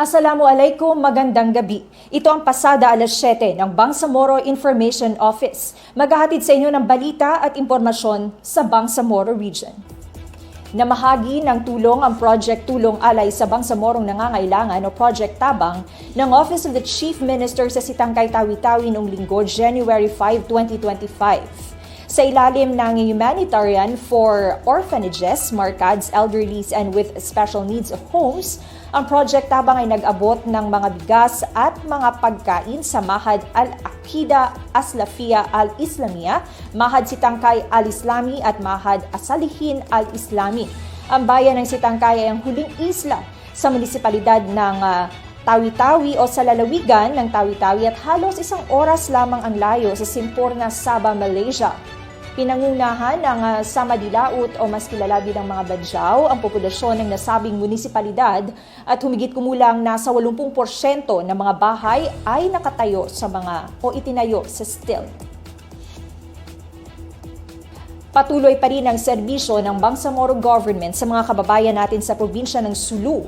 Assalamualaikum, magandang gabi. Ito ang pasada alas 7 ng Bangsamoro Information Office. Maghahatid sa inyo ng balita at impormasyon sa Bangsamoro Region. Namahagi ng tulong ang Project Tulong Alay sa Bangsamorong Nangangailangan o Project Tabang ng Office of the Chief Minister sa Sitangkay Tawi-Tawi noong linggo, January 5, 2025 sa ilalim ng Humanitarian for Orphanages, Markads, Elderlies, and with Special Needs Homes, ang Project Tabang ay nag-abot ng mga bigas at mga pagkain sa Mahad Al-Aqida Aslafia Al-Islamia, Mahad Sitangkay Al-Islami at Mahad Asalihin Al-Islami. Ang bayan ng Sitangkay ay ang huling isla sa munisipalidad ng ah, Tawi-Tawi o sa lalawigan ng Tawi-Tawi at halos isang oras lamang ang layo sa Simporna, Sabah, Malaysia. Pinangunahan ng uh, Samadilaut o mas kilala bilang mga Badyaw ang populasyon ng nasabing munisipalidad at humigit kumulang nasa 80% ng mga bahay ay nakatayo sa mga o itinayo sa stilt. Patuloy pa rin ang serbisyo ng Bangsamoro Government sa mga kababayan natin sa probinsya ng Sulu.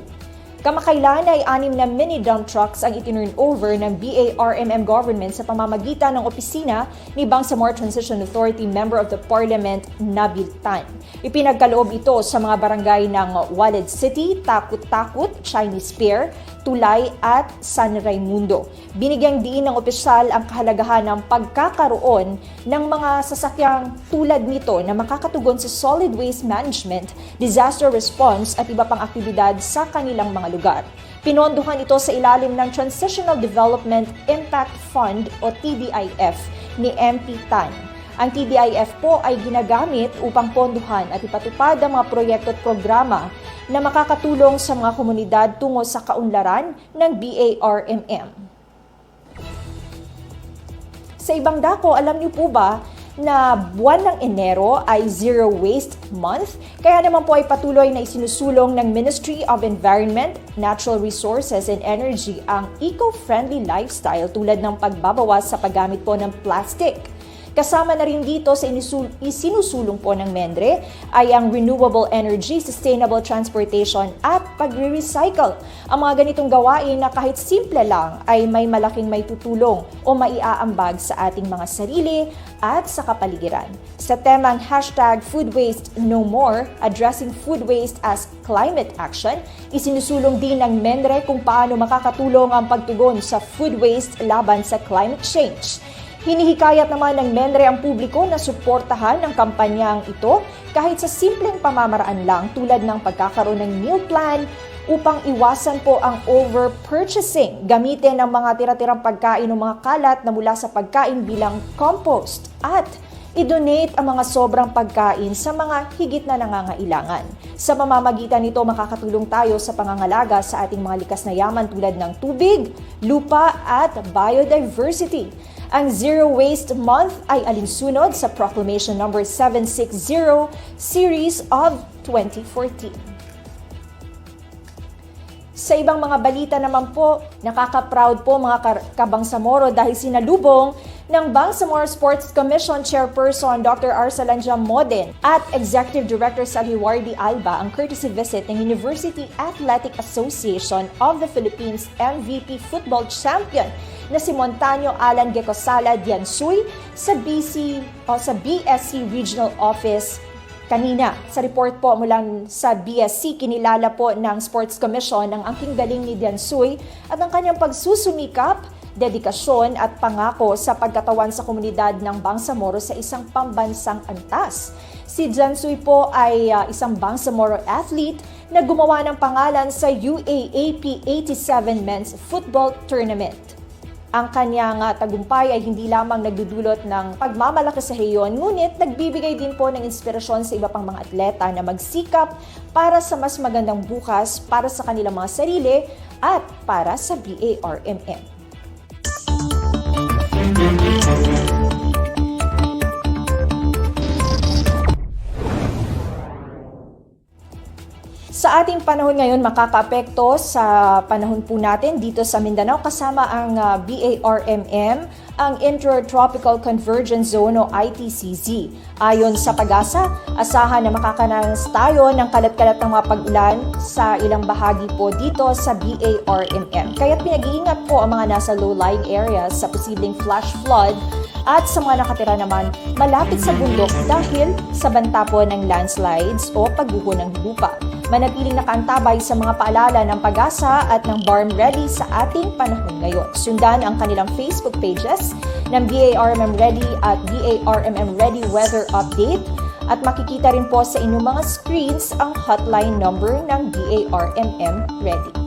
Kamakailan ay anim na mini dump trucks ang itinurn over ng BARMM government sa pamamagitan ng opisina ni Bangsamoro Transition Authority Member of the Parliament, Nabil Tan. Ipinagkaloob ito sa mga barangay ng Walid City, Takot-Takot, Chinese Pier, Tulay at San Raimundo. Binigyang diin ng opisyal ang kahalagahan ng pagkakaroon ng mga sasakyang tulad nito na makakatugon sa solid waste management, disaster response at iba pang aktibidad sa kanilang mga lugar. Pinondohan ito sa ilalim ng Transitional Development Impact Fund o TDIF ni MP Tan. Ang TDIF po ay ginagamit upang ponduhan at ipatupad ang mga proyekto at programa na makakatulong sa mga komunidad tungo sa kaunlaran ng BARMM. Sa ibang dako, alam niyo po ba na buwan ng Enero ay Zero Waste Month, kaya naman po ay patuloy na isinusulong ng Ministry of Environment, Natural Resources and Energy ang eco-friendly lifestyle tulad ng pagbabawas sa paggamit po ng plastic. Kasama na rin dito sa isinusulong po ng Mendre ay ang renewable energy, sustainable transportation at pagre-recycle. Ang mga ganitong gawain na kahit simple lang ay may malaking may tutulong o maiaambag sa ating mga sarili at sa kapaligiran. Sa temang hashtag Food Waste No More, addressing food waste as climate action, isinusulong din ng Mendre kung paano makakatulong ang pagtugon sa food waste laban sa climate change. Hinihikayat naman ng Menre ang publiko na suportahan ang kampanyang ito kahit sa simpleng pamamaraan lang tulad ng pagkakaroon ng meal plan upang iwasan po ang over-purchasing. Gamitin ang mga tira-tirang pagkain o mga kalat na mula sa pagkain bilang compost at i-donate ang mga sobrang pagkain sa mga higit na nangangailangan. Sa pamamagitan nito, makakatulong tayo sa pangangalaga sa ating mga likas na yaman tulad ng tubig, lupa at biodiversity. Ang Zero Waste Month ay alinsunod sa Proclamation Number 760 Series of 2014. Sa ibang mga balita naman po, nakaka-proud po mga kabangsamoro dahil sinalubong ng Bangsamoro Sports Commission Chairperson Dr. Arsalanjam Moden at Executive Director Saliwardi Alba ang courtesy visit ng University Athletic Association of the Philippines MVP Football Champion na si Montaño Alan Gekosala Diansuy sa BC o sa BSC Regional Office Kanina, sa report po mula sa BSC, kinilala po ng Sports Commission ang angking galing ni Diansuy at ang kanyang pagsusumikap, dedikasyon at pangako sa pagkatawan sa komunidad ng Bangsamoro sa isang pambansang antas. Si Diansuy po ay uh, isang Bangsamoro athlete na gumawa ng pangalan sa UAAP 87 Men's Football Tournament. Ang kanyang tagumpay ay hindi lamang nagdudulot ng pagmamalaki sa heyon, ngunit nagbibigay din po ng inspirasyon sa iba pang mga atleta na magsikap para sa mas magandang bukas para sa kanilang mga sarili at para sa BARMM. Thank you. Sa ating panahon ngayon, makakaapekto sa panahon po natin dito sa Mindanao kasama ang ah, BARMM, ang Intertropical Convergence Zone o ITCZ. Ayon sa pag-asa, asahan na makakanalas tayo ng kalat-kalat ng mga pag-ulan sa ilang bahagi po dito sa BARMM. Kaya't pinag-iingat po ang mga nasa low-lying areas sa posibleng flash flood at sa mga nakatira naman malapit sa bundok dahil sa banta po ng landslides o pagguho ng lupa. Manatiling nakaantabay sa mga paalala ng pag-asa at ng BARM Ready sa ating panahon ngayon. Sundan ang kanilang Facebook pages ng BARMM Ready at BARMM Ready Weather Update at makikita rin po sa inyong mga screens ang hotline number ng BARMM Ready.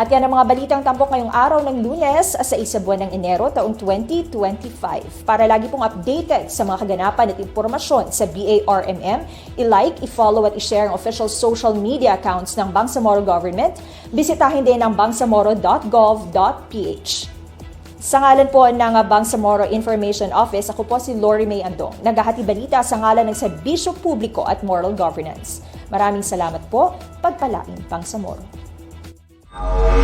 At yan ang mga balitang tampok ngayong araw ng lunes sa isa buwan ng Enero taong 2025. Para lagi pong updated sa mga kaganapan at impormasyon sa BARMM, i-like, i-follow at i-share ang official social media accounts ng Bangsamoro Government. Bisitahin din ang bangsamoro.gov.ph. Sa ngalan po ng Bangsamoro Information Office, ako po si Lori May Andong, naghahati balita sa ngalan ng Serbisyo Publiko at Moral Governance. Maraming salamat po, pagpalain Bangsamoro. What?